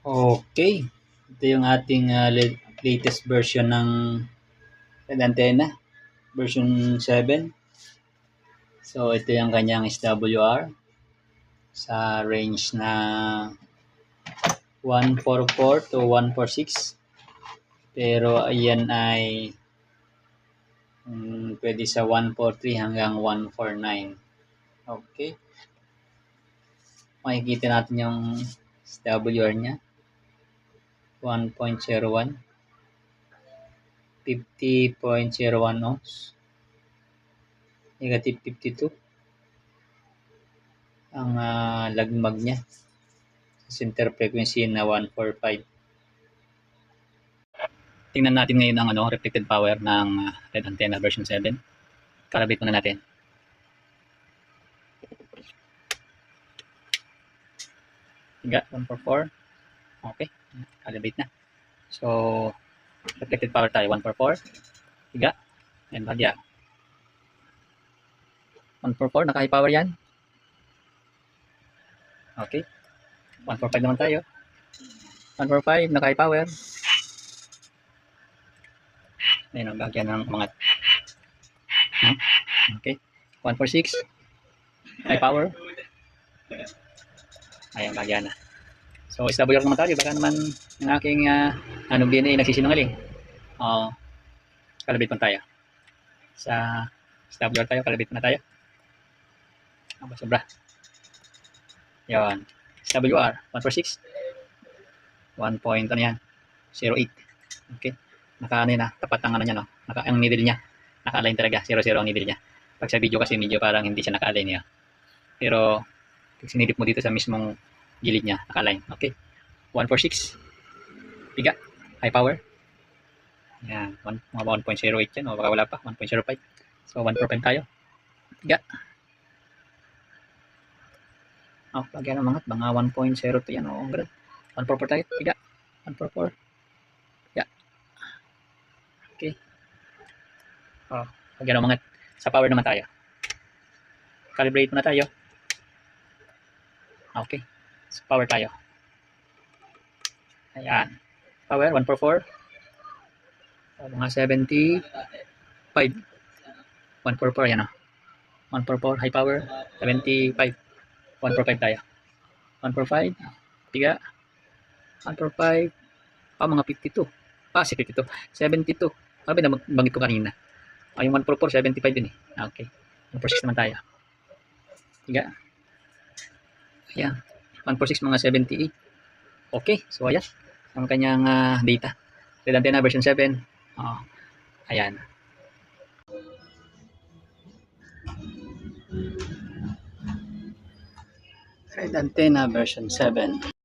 Okay. Ito yung ating la- latest version ng antenna. Version 7. So, ito yung kanyang SWR sa range na 144 to 146. Pero ayan ay mm, pwede sa 143 hanggang 149. Okay. Makikita natin yung SWR niya. 1.01 50.01 ohms. Negative 52 ang ah, lagmag niya. Center frequency na 145 tingnan natin ngayon ang ano, reflected power ng ah, LED antenna version 7 calibrate muna natin. Higa, 144 okay calibrate na. So, reflected power tayo, 144. Higa. And bagya. 144, naka-high power yan. Okay. 145 naman tayo. 145, naka-high power. Ayun ang bagya ng mga Hmm? Okay. 146. High power. Ayan, bagya na. So, SWR naman tayo. Baka naman yung aking uh, anong DNA nagsisinungaling. Oo. kalabit pa tayo. Sa SWR tayo, kalabit na tayo. Aba, sobra. Yan. SWR, 146. 1 point, ano yan? 08. Okay. Naka, ano yun ah, tapat ang ano niya, no? Naka, ang needle niya. Naka-align talaga. 00 ang needle niya. Pag sa video kasi medyo parang hindi siya naka-align niya. Pero, pag sinidip mo dito sa mismong gilid niya, naka-align. Okay. 146. Piga. High power. Yan. One, mga 1.08 yan. O baka wala pa. 1.05. So, 1.5 tayo. Piga. Oh, lagyan ng mga mga 1.02 yan. O, grad. 1.44 tayo. Piga. 1.44. Piga. Okay. Oh, lagyan ng mga sa power naman tayo. Calibrate muna tayo. Okay. Sa power tayo. Ayan. Power, 144. O, mga 75. 144, yan o. 144, high power. 75. 145 tayo. 145. Tiga. 145. Pa, mga 52. Pa, si 52. 72. Ano na banggit ko kanina? Ah, yung 144, 75 din eh. Ah, Okay. 146 naman tayo. Tiga. Ayan. 146 mga 78. Okay. So, ayan. Ang kanyang ah, data. Red Antenna version 7. Oh, ayan. Red Antenna version 7.